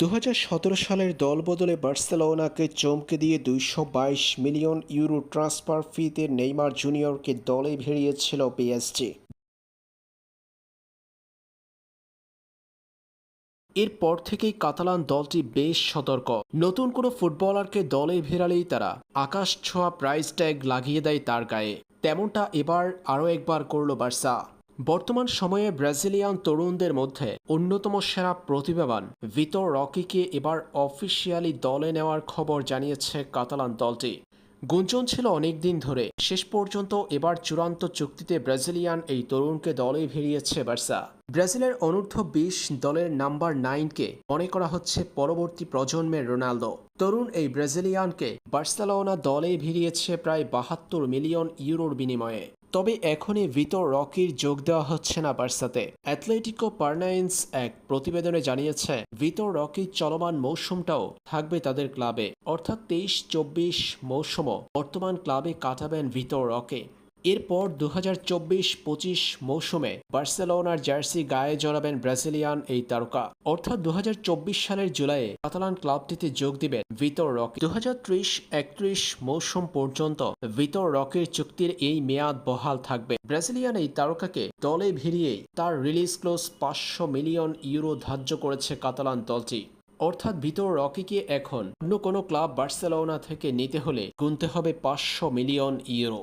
দু হাজার সতেরো সালের দলবদলে বার্সেলোনাকে চমকে দিয়ে দুইশো বাইশ মিলিয়ন ইউরো ট্রান্সফার ফিতে নেইমার জুনিয়রকে দলে ভিড়িয়েছিল পিএসজি। এরপর থেকেই কাতালান দলটি বেশ সতর্ক। নতুন কোনো ফুটবলারকে দলে ভেড়ালেই তারা। আকাশ ছোঁয়া প্রাইস ট্যাগ লাগিয়ে দেয় তার গায়ে। তেমনটা এবার আরও একবার করল বার্সা। বর্তমান সময়ে ব্রাজিলিয়ান তরুণদের মধ্যে অন্যতম সেরা প্রতিভাবান ভিতর রকিকে এবার অফিসিয়ালি দলে নেওয়ার খবর জানিয়েছে কাতালান দলটি। গুঞ্জন ছিল অনেক দিন ধরে। শেষ পর্যন্ত এবার চূড়ান্ত চুক্তিতে ব্রাজিলিয়ান এই তরুণকে দলে ভিড়িয়েছে বার্সা। ব্রাজিলের অনূর্ধ্ব বিশ দলের নাম্বার নাইনকে মনে করা হচ্ছে পরবর্তী প্রজন্মের রোনালদো। তরুণ এই ব্রাজিলিয়ানকে বার্সেলোনা দলে ভিড়িয়েছে প্রায় বাহাত্তর মিলিয়ন ইউরোর বিনিময়ে। তবে এখনই ভিতর রকির যোগ দেওয়া হচ্ছে না বার্সাতে। অ্যাথলেটিকো পার্নাইন্স এক প্রতিবেদনে জানিয়েছে, ভিতর রকির চলমান মৌসুমটাও থাকবে তাদের ক্লাবে। অর্থাৎ তেইশ চব্বিশ মৌসুমও বর্তমান ক্লাবে কাটাবেন ভিতর রকে। এরপর দু হাজার চব্বিশ পঁচিশ মৌসুমে বার্সেলোনার জার্সি গায়ে জড়াবেন ব্রাজিলিয়ান এই তারকা। অর্থাৎ দু হাজার চব্বিশ সালের জুলাইয়ে কাতালান ক্লাবটিতে যোগ দিবেন ভিতর রক। দু হাজার মৌসুম পর্যন্ত ভিতর রকের চুক্তির এই মেয়াদ বহাল থাকবে। ব্রাজিলিয়ান এই তারকাকে দলে ভিড়িয়েই তার রিলিজ ক্লোজ পাঁচশো মিলিয়ন ইউরো ধার্য করেছে কাতালান দলটি। অর্থাৎ ভিতর রকিকে এখন অন্য কোনো ক্লাব বার্সেলোনা থেকে নিতে হলে গুনতে হবে পাঁচশো মিলিয়ন ইউরো।